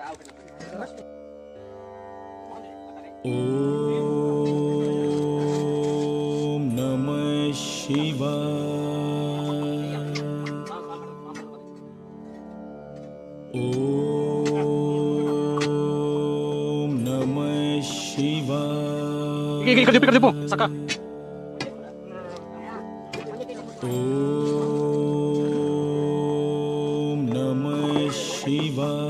ॐ नमः शिवाय ॐ नमः शिवाय po. Saka. ॐ नमः शिवाय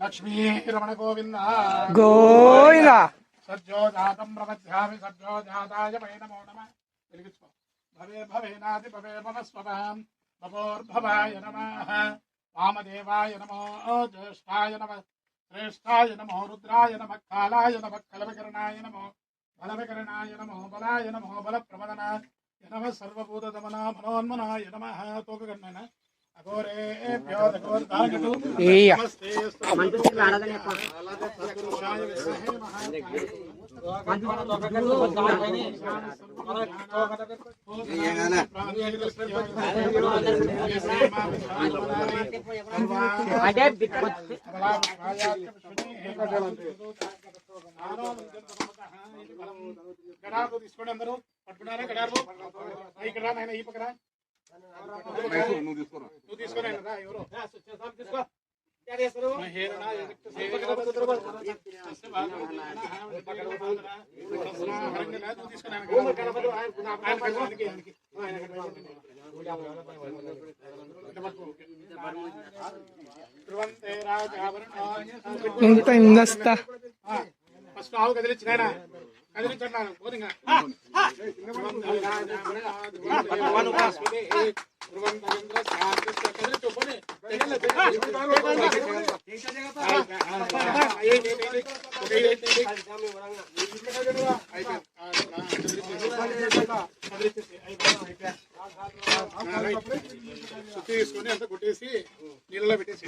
लक्ष्मीरमण गोविन्द। गोविन्द सज्जोजातं प्रपद्यामि सज्जोजाताय वै नमो नमः। भवे भवेनादि भवे मम स्वभां भवोर्भवाय नमः। वामदेवाय नमो ज्येष्ठाय नमः। श्रेष्ठाय नमो रुद्राय नमः। कालाय नमः। कलवकरणाय नमो बलवकरणाय नमो बलाय नमो बलप्रवदनाय नमः। सर्वभूतदमना मनोन्मनाय नमः। तोककर्णेन నమ తోకగన్నన అఘోరేభ్యో అఘోర్ధాగటు ఏయ్య. నమస్తే సద్గురుషాయ విద్మహే గడాలు తీసుకోండి అందరూ పట్టుకున్నారా గడాలు ఇక్కడ రా నాయన ఈ పక్కన ఇంత ఇందస్తా ఫస్ట్ ఆవు కదిలించిన కదిలించన్నాను పోనింగా తీసుకొని అంతా కొట్టేసి నీళ్ళలో పెట్టేసి